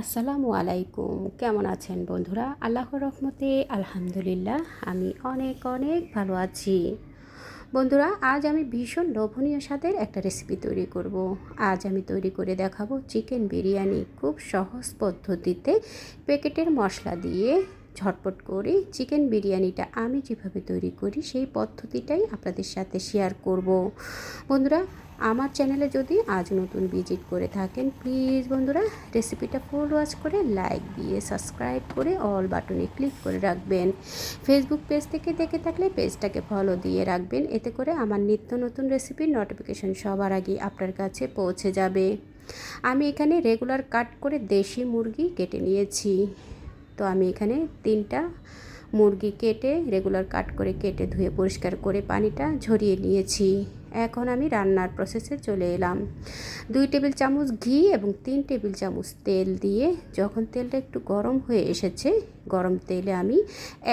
আসসালামু আলাইকুম। কেমন আছেন বন্ধুরা? আল্লাহর রহমতে আলহামদুলিল্লাহ, আমি অনেক অনেক ভালো আছি। বন্ধুরা, আজ আমি ভীষণ লোভনীয় স্বাদের একটা রেসিপি তৈরি করব। আজ আমি তৈরি করে দেখাবো চিকেন বিরিয়ানি খুব সহজ পদ্ধতিতে প্যাকেটের মশলা দিয়ে। ঝটপট করে চিকেন বিরিয়ানিটা আমি যেভাবে তৈরি করি, সেই পদ্ধতিটাই আপনাদের সাথে শেয়ার করব। বন্ধুরা, আমার চ্যানেলে যদি আজ নতুন ভিজিট করে থাকেন প্লিজ বন্ধুরা রেসিপিটা ফুল ওয়াচ করে লাইক দিয়ে সাবস্ক্রাইব করে অল বাটনে ক্লিক করে রাখবেন। ফেসবুক পেজ থেকে দেখে থাকলে পেজটাকে ফলো দিয়ে রাখবেন, এতে করে আমার নিত্য নতুন রেসিপির নোটিফিকেশন সবার আগে আপনার কাছে পৌঁছে যাবে। আমি এখানে রেগুলার কাট করে দেশি মুরগি কেটে নিয়েছি। তো আমি এখানে তিনটা মুরগি কেটে রেগুলার কাট করে কেটে ধুয়ে পরিষ্কার করে পানিটা ঝরিয়ে নিয়েছি। এখন আমি রান্নার প্রসেসে চলে এলাম। দুই টেবিল চামচ ঘি এবং তিন টেবিল চামচ তেল দিয়ে যখন তেলটা একটু গরম হয়ে এসেছে, গরম তেলে আমি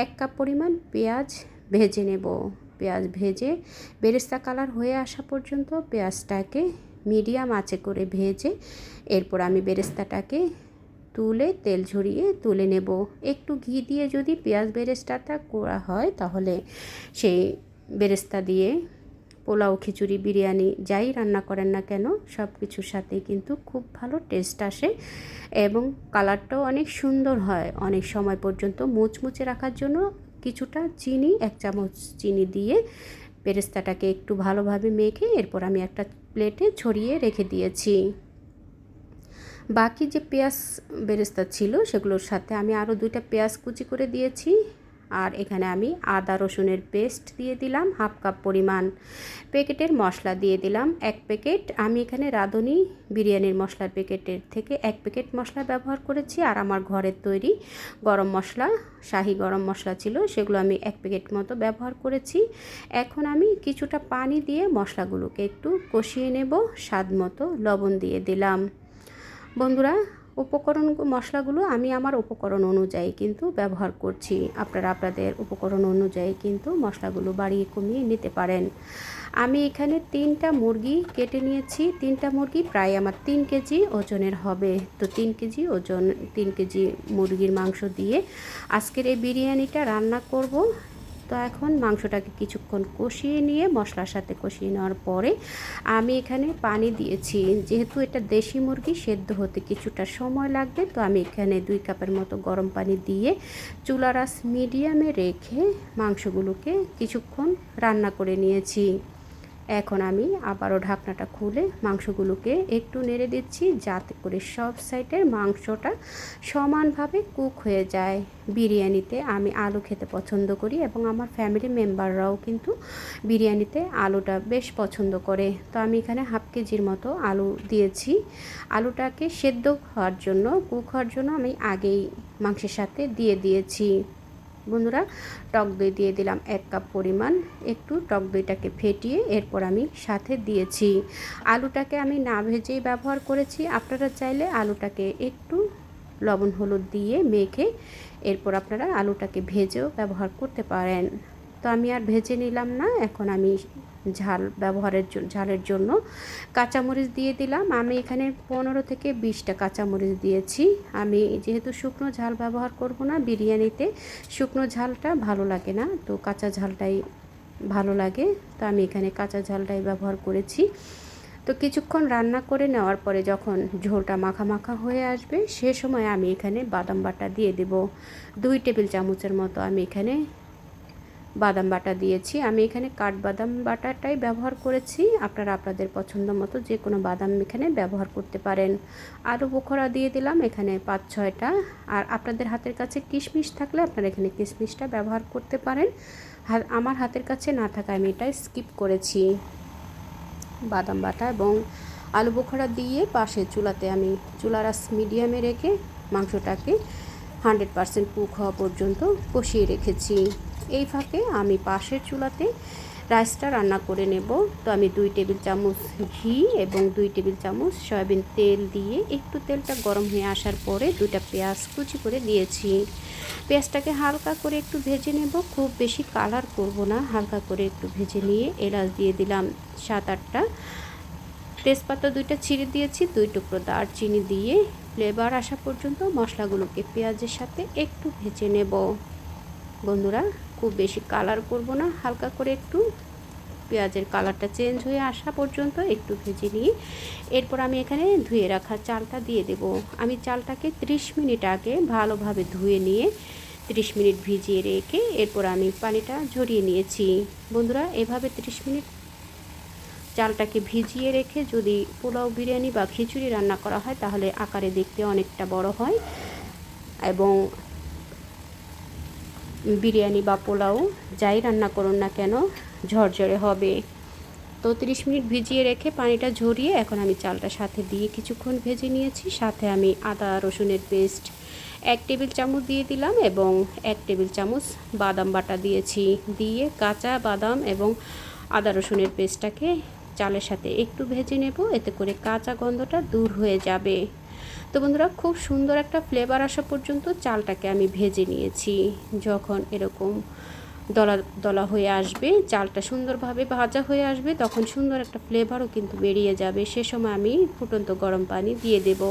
এক কাপ পরিমাণ পেঁয়াজ ভেজে নেব। পেঁয়াজ ভেজে বেরেস্তা কালার হয়ে আসা পর্যন্ত পেঁয়াজটাকে মিডিয়াম আঁচে করে ভেজে এরপর আমি বেরেস্তাটাকে তুলে তেল ঝরিয়ে তুলে নেব। একটু ঘি দিয়ে যদি পেঁয়াজ বেরেস্তাটা করা হয়, তাহলে সেই বেরেস্তা দিয়ে পোলাও, খিচুড়ি, বিরিয়ানি যাই রান্না করেন না কেন সব কিছুর সাথে কিন্তু খুব ভালো টেস্ট আসে এবং কালারটাও অনেক সুন্দর হয়। অনেক সময় পর্যন্ত মুচমুচে রাখার জন্য কিছুটা চিনি, এক চামচ চিনি দিয়ে পেরেস্তাটাকে একটু ভালোভাবে মেখে এরপর আমি একটা প্লেটে ছড়িয়ে রেখে দিয়েছি। বাকি যে পেঁয়াজ বেরেস্তা ছিল সেগুলোর সাথে আমি আরও দুইটা পেঁয়াজ কুচি করে দিয়েছি। আর এখানে আমি আদা রসুনের পেস্ট দিয়ে দিলাম, হাফ কাপ পরিমাণ প্যাকেটের মশলা দিয়ে দিলাম, এক প্যাকেট। আমি এখানে রাঁধুনি বিরিয়ানির মশলার প্যাকেটের থেকে এক প্যাকেট মশলা ব্যবহার করেছি। আর আমার ঘরের তৈরি গরম মশলা, শাহি গরম মশলা ছিল, সেগুলো আমি এক প্যাকেট মতো ব্যবহার করেছি। এখন আমি কিছুটা পানি দিয়ে মশলাগুলোকে একটু কষিয়ে নেব, স্বাদ মতো লবণ দিয়ে দিলাম। বন্ধুরা, উপকরণ মশলাগুলো আমি আমার উপকরণ অনুযায়ী কিন্তু ব্যবহার করছি। আপনারা আপনাদের উপকরণ অনুযায়ী কিন্তু মশলাগুলো বাড়িয়ে কমিয়ে নিতে পারেন। আমি এখানে তিনটা মুরগি কেটে নিয়েছি। তিনটা মুরগি প্রায় আমার তিন কেজি ওজনের হবে। তো তিন কেজি ওজন, তিন কেজি মুরগির মাংস দিয়ে আজকের এই বিরিয়ানিটা রান্না করব। তো এখন মাংসটাকে কিছুক্ষণ কষিয়ে নিয়ে মশলার সাথে কষিয়ে নেওয়ার পরে আমি এখানে পানি দিয়েছি। যেহেতু এটা দেশি মুরগি, সেদ্ধ হতে কিছুটা সময় লাগবে, তো আমি এখানে দুই কাপের মতো গরম পানি দিয়ে চুলারাস মিডিয়ামে রেখে মাংসগুলোকে কিছুক্ষণ রান্না করে নিয়েছি। এখন আমি আবারও ঢাকনাটা খুলে মাংসগুলোকে একটু নেড়ে দিচ্ছি যাতে করে সব সাইডের মাংসটা সমানভাবে কুক হয়ে যায়। বিরিয়ানিতে আমি আলু খেতে পছন্দ করি এবং আমার ফ্যামিলি মেম্বাররাও কিন্তু বিরিয়ানিতে আলুটা বেশ পছন্দ করে। তো আমি এখানে হাফ কেজির মতো আলু দিয়েছি। আলুটাকে সেদ্ধ হওয়ার জন্য, কুক হওয়ার জন্য আমি আগেই মাংসের সাথে দিয়ে দিয়েছি। বন্ধুরা, টক দই দিয়ে দিলাম এক কাপ পরিমাণ। একটু টক দইটাকে ফেটিয়ে এরপর আমি সাথে দিয়েছি। আলুটাকে আমি না ভেজেই ব্যবহার করেছি। আপনারা চাইলে আলুটাকে একটু লবণ হলুদ দিয়ে মেখে এরপর আপনারা আলুটাকে ভেজেও ব্যবহার করতে পারেন। তো আমি আর ভেজে নিলাম না, এখন আমি ঝাল ব্যবহারের ঝালের জন্য কাঁচামরিচ দিয়ে দিলাম। আমি এখানে পনেরো থেকে বিশটা কাঁচামরিচ দিয়েছি। আমি যেহেতু শুকনো ঝাল ব্যবহার করব না বিরিয়ানিতে, শুকনো ঝালটা ভালো লাগে না, তো কাঁচা ঝালটাই ভালো লাগে। তো আমি এখানে কাঁচা ঝালটাই ব্যবহার করেছি। তো কিছুক্ষণ রান্না করে নেওয়ার পরে যখন ঝোলটা মাখা মাখা হয়ে আসবে, সে সময় আমি এখানে বাদাম বাটা দিয়ে দেব। দুই টেবিল চামচের মতো আমি এখানে বাদাম বাটা দিয়েছি। আমি এখানে কাঠবাদাম বাটাটাই ব্যবহার করেছি। আপনারা আপনাদের পছন্দ মতো যে কোনো বাদাম এখানে ব্যবহার করতে পারেন। আলু বোখরা দিয়ে দিলাম এখানে পাঁচ, ছয়টা। আর আপনাদের হাতের কাছে কিশমিশ থাকলে আপনারা এখানে কিশমিশটা ব্যবহার করতে পারেন। আমার হাতের কাছে না থাকা আমি এটা স্কিপ করেছি। বাদাম বাটা এবং আলু বোখরা দিয়ে পাশে চুলাতে আমি চুলারাস মিডিয়ামে রেখে মাংসটাকে হান্ড্রেড পারসেন্ট কুক হওয়া পর্যন্ত কষিয়ে রেখেছি। এই ফাঁকে আমি পাশের চুলাতে রাইসটা রান্না করে নেব। তো আমি দুই টেবিল চামচ ঘি এবং দুই টেবিল চামচ সয়াবিন তেল দিয়ে একটু তেলটা গরম হয়ে আসার পরে দুইটা পেঁয়াজ কুচি করে দিয়েছি। পেঁয়াজটাকে হালকা করে একটু ভেজে নেব। খুব বেশি কালার করব না, হালকা করে একটু ভেজে নিয়ে এলাচ দিয়ে দিলাম সাত আটটা। তেজপাতা দুইটা ছিঁড়ে দিয়েছি, দুই টুকরো দারচিনি দিয়ে। ফ্লেভার আসা পর্যন্ত মশলাগুলোকে পেঁয়াজের সাথে একটু ভেজে নেব। বন্ধুরা খুব বেশি কালার করব না, হালকা করে একটু পেঁয়াজের কালারটা চেঞ্জ হয়ে আসা পর্যন্ত একটু ভেজে নিয়ে এরপর আমি এখানে ধুয়ে রাখা চালটা দিয়ে দেব। আমি চালটাকে 30 মিনিট আগে ভালোভাবে ধুয়ে নিয়ে 30 মিনিট ভিজিয়ে রেখে এরপর আমি পানিটা ঝরিয়ে নিয়েছি। বন্ধুরা, এভাবে 30 মিনিট চালটাকে ভিজিয়ে রেখে যদি পোলাও বিরিয়ানি বা খিচুড়ি রান্না করা হয়, তাহলে আকারে দেখতে অনেকটা বড় হয় এবং বিরিয়ানি বা পোলাও যাই রান্না করুন না কেন, ঝরঝরে হবে। তো 30 মিনিট ভিজিয়ে রেখে পানিটা ঝরিয়ে এখন আমি চালটা সাথে দিয়ে কিছুক্ষণ ভেজে নিয়েছি। সাথে আমি আদা, রসুনের পেস্ট এক টেবিল চামচ দিয়ে দিলাম এবং এক টেবিল চামচ বাদাম বাটা দিয়েছি। দিয়ে কাঁচা বাদাম এবং আদা, রসুনের পেস্টটাকে চালের সাথে একটু ভেজে নেব, এতে করে কাঁচা গন্ধটা দূর হয়ে যাবে। তো বন্ধুরা, খুব সুন্দর একটা ফ্লেভার আসা পর্যন্ত চালটাকে আমি ভেজে নিয়েছি। যখন এরকম দলা দলা হয়ে আসবে, চালটা সুন্দরভাবে ভাজা হয়ে আসবে, তখন সুন্দর একটা ফ্লেভারও কিন্তু বেরিয়ে যাবে। সে সময় আমি ফুটন্ত গরম পানি দিয়ে দেব।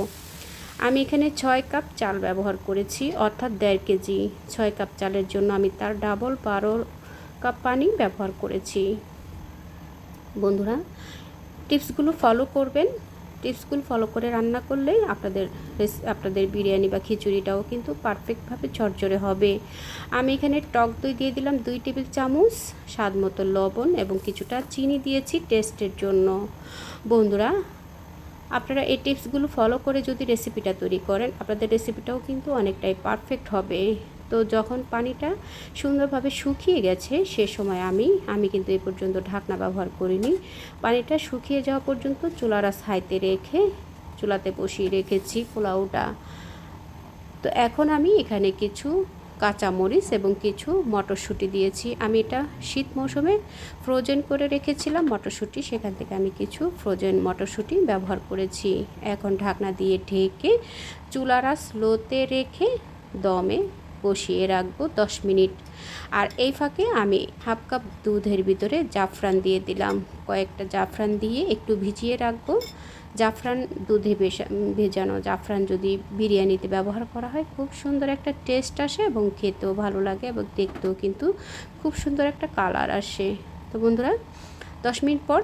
আমি এখানে ছয় কাপ চাল ব্যবহার করেছি, অর্থাৎ দেড় কেজি। ছয় কাপ চালের জন্য আমি তার ডাবল বারো কাপ পানি ব্যবহার করেছি। বন্ধুরা টিপসগুলো ফলো করবেন। টিপসগুলো ফলো করে রান্না করলেই আপনাদের আপনাদের বিরিয়ানি বা খিচুড়িটাও কিন্তু পারফেক্টভাবে ঝরঝরে হবে। আমি এখানে টক দই দিয়ে দিলাম দুই টেবিল চামচ, স্বাদ মতো লবণ এবং কিছুটা চিনি দিয়েছি টেস্টের জন্য। বন্ধুরা, আপনারা এই টিপসগুলো ফলো করে যদি রেসিপিটা তৈরি করেন, আপনাদের রেসিপিটাও কিন্তু অনেকটাই পারফেক্ট হবে। তো যখন পানিটা সুন্দরভাবে শুকিয়ে গেছে, সে সময় আমি আমি কিন্তু এই পর্যন্ত ঢাকনা ব্যবহার করিনি। পানিটা শুকিয়ে যাওয়া পর্যন্ত চুলারা সাইতে রেখে, চুলাতে বসিয়ে রেখেছি পোলাওটা। তো এখন আমি এখানে কিছু কাঁচা মরিচ এবং কিছু মটরশুঁটি দিয়েছি। আমি এটা শীত মৌসুমে ফ্রোজেন করে রেখেছিলাম, মটরশুঁটি। সেখান থেকে আমি কিছু ফ্রোজেন মটরশুঁটি ব্যবহার করেছি। এখন ঢাকনা দিয়ে ঢেকে চুলারা স্লোতে রেখে দমে বসিয়ে রাখব দশ মিনিট। আর এই ফাঁকে আমি হাফ কাপ দুধের ভিতরে জাফরান দিয়ে দিলাম। কয়েকটা জাফরান দিয়ে একটু ভিজিয়ে রাখব। জাফরান দুধে ভেজানো জাফরান যদি বিরিয়ানিতে ব্যবহার করা হয়, খুব সুন্দর একটা টেস্ট আসে এবং খেতেও ভালো লাগে এবং দেখতেও কিন্তু খুব সুন্দর একটা কালার আসে। তো বন্ধুরা, দশ মিনিট পর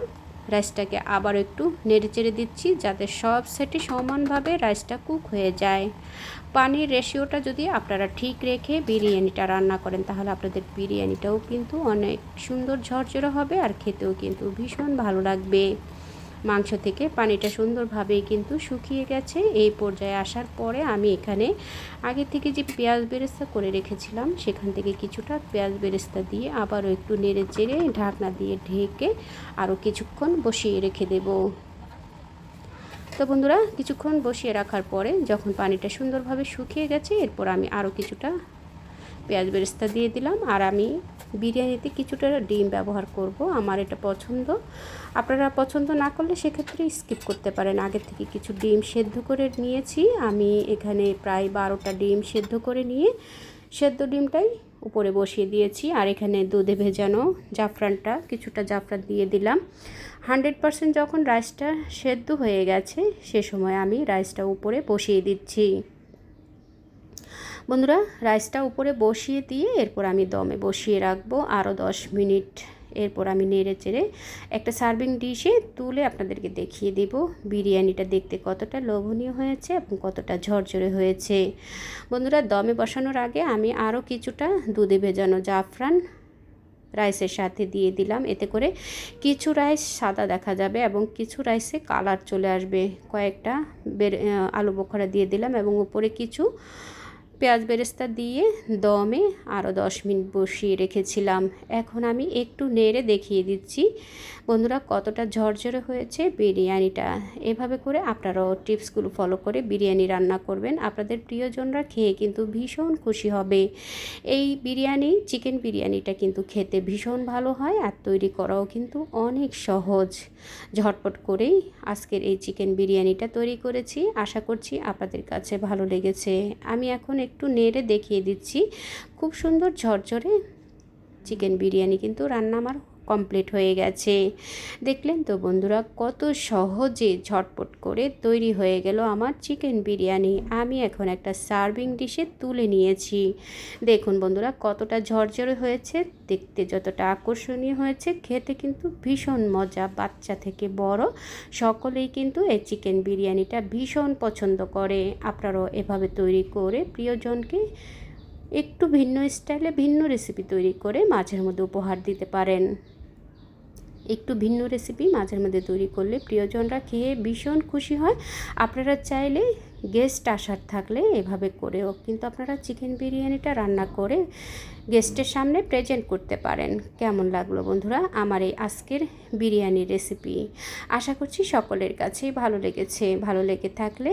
রাইসটাকে আবার একটু নেড়ে চেড়ে দিচ্ছি যাতে সব সেটে সমানভাবে রাইসটা কুক হয়ে যায়। পানির রেশিওটা যদি আপনারা ঠিক রেখে বিরিয়ানিটা রান্না করেন, তাহলে আপনাদের বিরিয়ানিটাও কিন্তু অনেক সুন্দর ঝরঝরে হবে আর খেতেও কিন্তু ভীষণ ভালো লাগবে। মাংস থেকে পানিটা সুন্দরভাবেই কিন্তু শুকিয়ে গেছে। এই পর্যায়ে আসার পরে আমি এখানে আগে থেকে যে পেঁয়াজ বেরেস্তা করে রেখেছিলাম, সেখান থেকে কিছুটা পেঁয়াজ বেরেস্তা দিয়ে আবারও একটু নেড়ে চেড়ে ঢাকনা দিয়ে ঢেকে আরও কিছুক্ষণ বসিয়ে রেখে দেব। তো বন্ধুরা, কিছুক্ষণ বসিয়ে রাখার পরে যখন পানিটা সুন্দরভাবে শুকিয়ে গেছে, এরপর আমি আরও কিছুটা পেঁয়াজ বেরেস্তা দিয়ে দিলাম আর আমি বিরিয়ানিতে কিছুটা ডিম ব্যবহার করব, আমার এটা পছন্দ। আপনারা পছন্দ না করলে সেক্ষেত্রে স্কিপ করতে পারেন। আগে থেকে কিছু ডিম সেদ্ধ করে নিয়েছি। আমি এখানে প্রায় বারোটা ডিম সেদ্ধ করে নিয়ে সেদ্ধ ডিমটাই উপরে বসিয়ে দিয়েছি। আর এখানে দুধে ভেজানো জাফরানটা, কিছুটা জাফরান দিয়ে দিলাম। হান্ড্রেড পারসেন্ট যখন রাইসটা সেদ্ধ হয়ে গেছে, সে সময় আমি রাইসটা উপরে বসিয়ে দিচ্ছি। বন্ধুরা, রাইসটা উপরে বসিয়ে দিয়ে এরপর আমি দমে বসিয়ে রাখব আরও দশ মিনিট। এরপর আমি নেড়ে চেড়ে একটা সার্ভিং ডিশে তুলে আপনাদেরকে দেখিয়ে দেব বিরিয়ানিটা দেখতে কতটা লোভনীয় হয়েছে এবং কতটা ঝরঝরে হয়েছে। বন্ধুরা, দমে বসানোর আগে আমি আরও কিছুটা দুধে ভেজানো জাফরান রাইসের সাথে দিয়ে দিলাম। এতে করে কিছু রাইস সাদা দেখা যাবে এবং কিছু রাইসে কালার চলে আসবে। কয়েকটা আলু বোখরা দিয়ে দিলাম এবং উপরে কিছু পেঁয়াজ বেরেস্তা দিয়ে দমে আরও দশ মিনিট বসিয়ে রেখেছিলাম। এখন আমি একটু নেড়ে দেখিয়ে দিচ্ছি। বন্ধুরা, কতটা ঝরঝরে হয়েছে বিরিয়ানিটা। এভাবে করে আপনারাও টিপসগুলো ফলো করে বিরিয়ানি রান্না করবেন। আপনাদের প্রিয়জনরা খেয়ে কিন্তু ভীষণ খুশি হবে। এই বিরিয়ানি, চিকেন বিরিয়ানিটা কিন্তু খেতে ভীষণ ভালো হয় আর তৈরি করাও কিন্তু অনেক সহজ। ঝটপট করেই আজকের এই চিকেন বিরিয়ানিটা তৈরি করেছি। আশা করছি আপনাদের কাছে ভালো লেগেছে। আমি এখন একটু নেড়ে দেখিয়ে দিচ্ছি। খুব সুন্দর ঝরঝরে চিকেন বিরিয়ানি কিন্তু রান্না আমার কমপ্লিট হয়ে গেছে। দেখলেন তো বন্ধুরা, কত সহজে ঝটপট করে তৈরি হয়ে গেল আমার চিকেন বিরিয়ানি। আমি এখন একটা সার্ভিং ডিশে তুলে নিয়েছি। দেখুন বন্ধুরা, কতটা ঝরঝরে হয়েছে, দেখতে যতটা আকর্ষণীয় হয়েছে, খেতে কিন্তু ভীষণ মজা। বাচ্চা থেকে বড় সকলেই কিন্তু এই চিকেন বিরিয়ানিটা ভীষণ পছন্দ করে। আপনারাও এভাবে তৈরি করে প্রিয়জনকে একটু ভিন্ন স্টাইলে ভিন্ন রেসিপি তৈরি করে মাঝের মধ্যে উপহার দিতে পারেন। একটু ভিন্ন রেসিপি মাঝের মধ্যে তৈরি করলে প্রিয়জনরা খেয়ে ভীষণ খুশি হয়। আপনারা চাইলে গেস্ট আসার থাকলে এভাবে করেও কিন্তু আপনারা চিকেন বিরিয়ানিটা রান্না করে গেস্টের সামনে প্রেজেন্ট করতে পারেন। কেমন লাগল বন্ধুরা আমার এই আজকের বিরিয়ানির রেসিপি আশা করছি সকলের কাছেই ভালো লেগেছে। ভালো লেগে থাকলে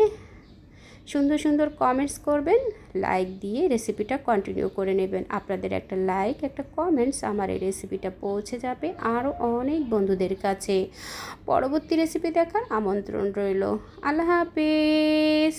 সুন্দর সুন্দর কমেন্টস করবেন লাইক দিয়ে রেসিপিটা কন্টিনিউ করে নেবেন। আপনাদের একটা লাইক একটা কমেন্টস আমার এই রেসিপিটা পৌঁছে যাবে আরও অনেক বন্ধুদের কাছে। পরবর্তী রেসিপি দেখার আমন্ত্রণ রইল। আল্লাহ হাফিজ!